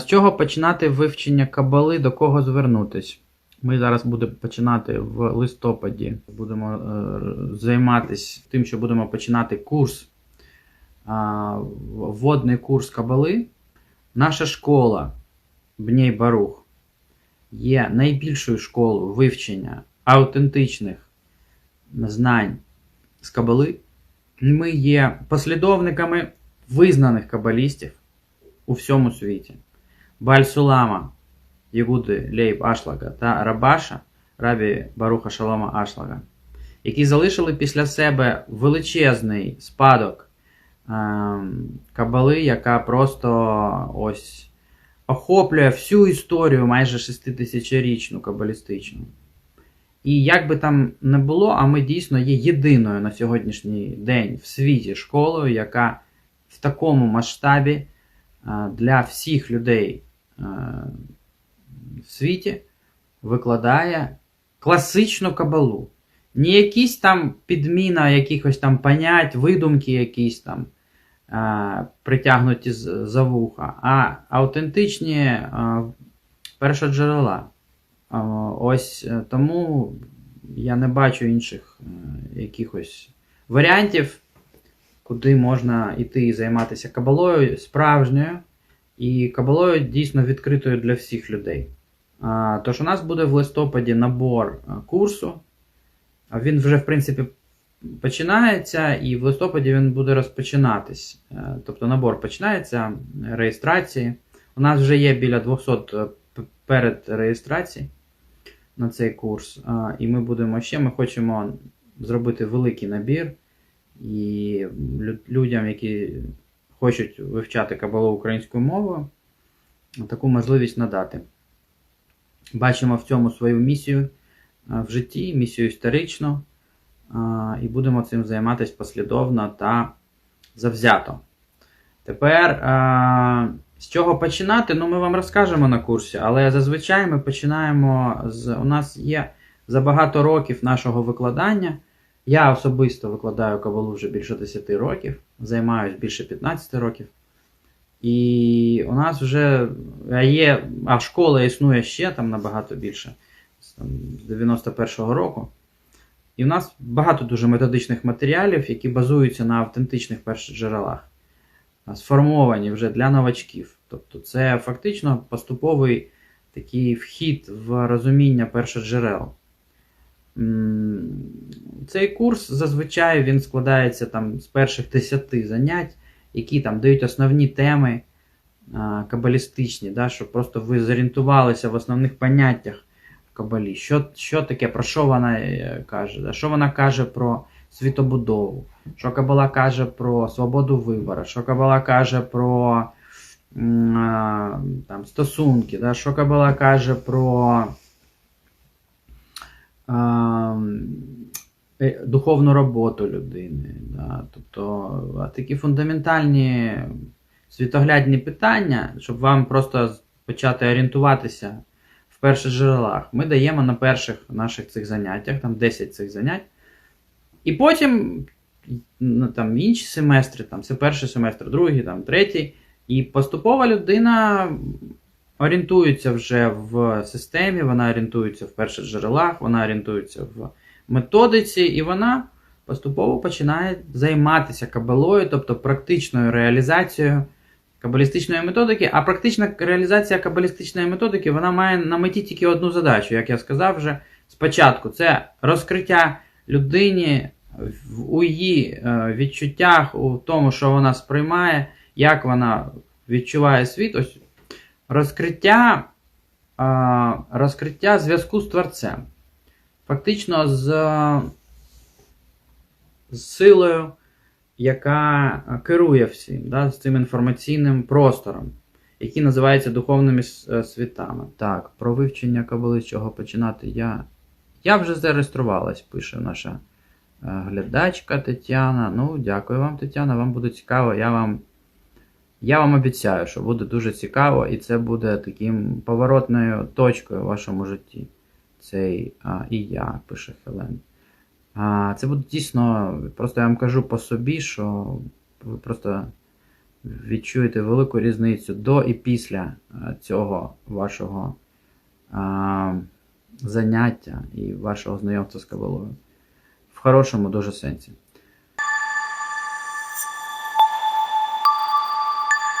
з чого починати вивчення кабали, до кого звернутись? Ми зараз будемо починати в листопаді. Будемо е, займатися тим, що будемо починати курс, вводний курс кабали. Наша школа Бней Барух є найбільшою школою вивчення аутентичних знань з кабали. Ми є послідовниками визнаних кабалістів у всьому світі. Баль-Сулама, Єгуди Лейб Ашлага та Рабаша, рабі Баруха Шалома Ашлага, які залишили після себе величезний спадок ем, кабали, яка просто ось охоплює всю історію майже шеститисячорічну кабалістичну. І як би там не було, а ми дійсно є єдиною на сьогоднішній день в світі школою, яка в такому масштабі е, для всіх людей в світі викладає класичну кабалу. Не якісь там підміна якихось там понять, видумки якісь там е, притягнуті за вуха, а автентичні е, першоджерела. Е, Ось е, тому я не бачу інших е, якихось варіантів, куди можна йти і займатися кабалою справжньою і кабалою дійсно відкритою для всіх людей. Тож у нас буде в листопаді набор курсу. А Він вже, в принципі, починається, і в листопаді він буде розпочинатись. Е, Тобто набор починається е, реєстрації. У нас вже є біля 200 е, перед реєстрацією на цей курс. І ми будемо ще, ми хочемо зробити великий набір. І людям, які хочуть вивчати кабалу українською мовою, таку можливість надати. Бачимо в цьому свою місію в житті, місію історичну, а, і будемо цим займатися послідовно та завзято. Тепер, з чого починати? Ну, ми вам розкажемо на курсі, але зазвичай ми починаємо з. У нас є за багато років нашого викладання. Я особисто викладаю кабалу вже більше 10 років, займаюсь більше 15 років. І у нас вже є, а школа існує ще там набагато більше, з 91-го року. І в нас багато дуже методичних матеріалів, які базуються на автентичних першоджерелах, а, сформовані вже для новачків. Тобто це фактично поступовий такий вхід в розуміння першоджерел. М, Цей курс зазвичай він складається там з перших 10 занять, які там дають основні теми а, кабалістичні, да, щоб просто ви зорієнтувалися в основних поняттях в кабалі. Що, що таке, про що вона е, каже? Да? Що вона каже про світобудову? Що кабала каже про свободу вибору? Що кабала каже про там, стосунки? Да? Що кабала каже про духовну роботу людини. Да? Тобто такі фундаментальні світоглядні питання, щоб вам просто почати орієнтуватися в перших джерелах, ми даємо на перших наших цих заняттях, там 10 цих занять. І потім ну, там, інші семестри, там, це перший семестр, другий, там, третій. І поступово людина орієнтується вже в системі, вона орієнтується в перших джерелах, вона орієнтується в методиці, і вона поступово починає займатися кабалою, тобто практичною реалізацією кабалістичної методики. А практична реалізація кабалістичної методики вона має на меті тільки одну задачу, як я сказав вже спочатку, це розкриття людині у її е, відчуттях, у тому, що вона сприймає, як вона відчуває світ. Ось розкриття, е, розкриття зв'язку з творцем. Фактично з, силою, яка керує всім, да, з цим інформаційним простором, який називається духовними е, світами. Так, про вивчення кабали, з чого починати. Я, я вже зареєструвалась, пише наша е, глядачка Тетяна. Ну, дякую вам, Тетяна. Вам буде цікаво. Я вам, я вам обіцяю, що буде дуже цікаво, і це буде таким поворотною точкою в вашому житті. Цей а, і я, пише Хелен. А, це буде дійсно, просто я вам кажу по собі, що ви просто відчуєте велику різницю до і після цього вашого а, заняття і вашого знайомства з кабалою. В хорошому дуже сенсі.